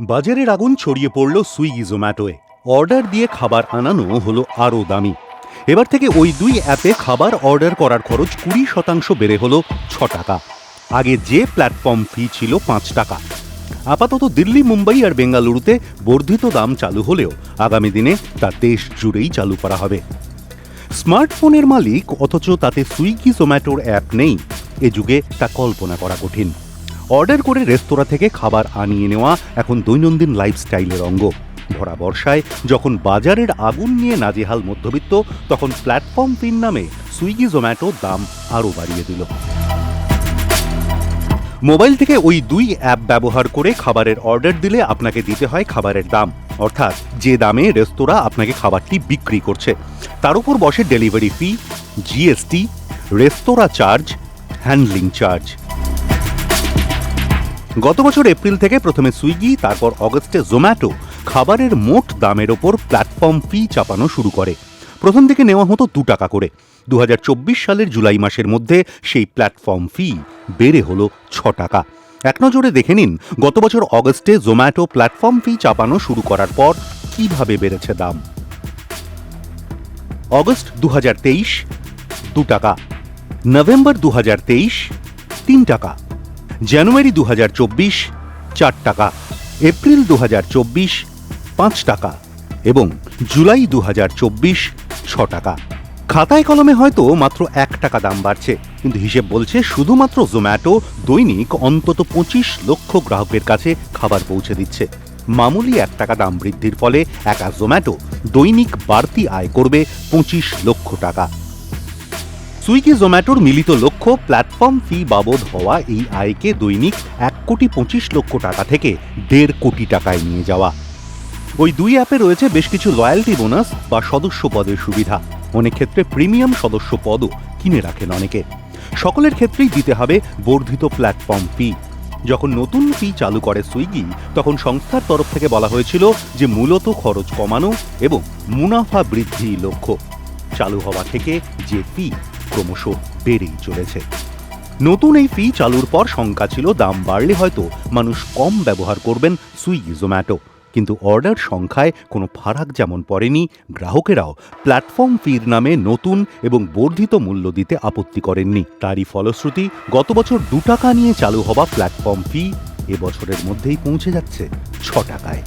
বাজারের আগুন ছড়িয়ে পড়ল সুইগি জোম্যাটোয়ে। অর্ডার দিয়ে খাবার আনানো হলো আরও দামি। এবার থেকে ওই দুই অ্যাপে খাবার অর্ডার করার খরচ কুড়ি শতাংশ বেড়ে হলো ছ টাকা। আগে যে প্ল্যাটফর্ম ফি ছিল পাঁচ টাকা। আপাতত দিল্লি, মুম্বাই আর বেঙ্গালুরুতে বর্ধিত দাম চালু হলেও আগামী দিনে তা দেশ জুড়েই চালু করা হবে। স্মার্টফোনের মালিক, অথচ তাতে সুইগি, জোম্যাটোর অ্যাপ নেই। এ যুগে তা কল্পনা করা কঠিন। অর্ডার করে রেস্তোরাঁ থেকে খাবার আনিয়ে নেওয়া এখন দৈনন্দিন লাইফস্টাইলের অঙ্গ। ভরা বর্ষায় যখন বাজারের আগুন নিয়ে নাজেহাল মধ্যবিত্ত, তখন প্ল্যাটফর্ম ফির নামে সুইগি জোম্যাটো দাম আরও বাড়িয়ে দিল। মোবাইল থেকে ওই দুই অ্যাপ ব্যবহার করে খাবারের অর্ডার দিলে আপনাকে দিতে হয় খাবারের দাম। অর্থাৎ যে দামে রেস্তোরাঁ আপনাকে খাবারটি বিক্রি করছে, তার উপর বসে delivery fee, GST, restaurant charge, handling charge. গত বছর এপ্রিল থেকে প্রথমে সুইগি, তারপর অগস্টে জোম্যাটো খাবারের মোট দামের ওপর প্ল্যাটফর্ম ফি চাপানো শুরু করে। প্রথম দিকে নেওয়া হতো দু টাকা করে। দু হাজার চব্বিশ সালের জুলাই মাসের মধ্যে সেই প্ল্যাটফর্ম ফি বেড়ে হলো ছ টাকা। এক নজরে দেখে নিন, গত বছর অগস্টে জোম্যাটো প্ল্যাটফর্ম ফি চাপানো শুরু করার পর কীভাবে বেড়েছে দাম। অগস্ট দু দু টাকা। নভেম্বর দু তিন টাকা। জানুয়ারি দু চার টাকা, এপ্রিল দু পাঁচ টাকা এবং জুলাই দু হাজার চব্বিশ, ছ টাকা। খাতায় কলমে হয়তো মাত্র এক টাকা দাম বাড়ছে, কিন্তু হিসেব বলছে শুধুমাত্র জোম্যাটো দৈনিক অন্তত পঁচিশ লক্ষ গ্রাহকের কাছে খাবার পৌঁছে দিচ্ছে। মামুলি এক টাকা দাম বৃদ্ধির ফলে একা জোম্যাটো দৈনিক বাড়তি আয় করবে পঁচিশ লক্ষ টাকা। সুইগি জোম্যাটোর মিলিত লক্ষ্য প্ল্যাটফর্ম ফি বাবদ হওয়া এই আয়কে দৈনিক এক কোটি পঁচিশ লক্ষ টাকা থেকে দেড় কোটি টাকায় নিয়ে যাওয়া। ওই দুই অ্যাপে রয়েছে বেশ কিছু লয়্যালটি বোনাস বা সদস্য পদের সুবিধা। অনেক ক্ষেত্রে প্রিমিয়াম সদস্য পদও কিনে রাখেন অনেকে। সকলের ক্ষেত্রেই দিতে হবে বর্ধিত প্ল্যাটফর্ম ফি। যখন নতুন ফি চালু করে সুইগি, তখন সংস্থার তরফ থেকে বলা হয়েছিল যে মূলত খরচ কমানো এবং মুনাফা বৃদ্ধি লক্ষ্য। চালু হওয়া থেকে যে ফি ক্রমশ বেড়েই চলেছে। নতুন এই ফি চালুর পর শঙ্কা ছিল, দাম বাড়লে হয়তো মানুষ কম ব্যবহার করবেন সুইগি জোম্যাটো। কিন্তু অর্ডার সংখ্যায় কোনো ফারাক যেমন পড়েনি, গ্রাহকেরাও প্ল্যাটফর্ম ফির নামে নতুন এবং বর্ধিত মূল্য দিতে আপত্তি করেননি। তারই ফলশ্রুতি গত বছর দু টাকা নিয়ে চালু হওয়া প্ল্যাটফর্ম ফি এবছরের মধ্যেই পৌঁছে যাচ্ছে ছ টাকায়।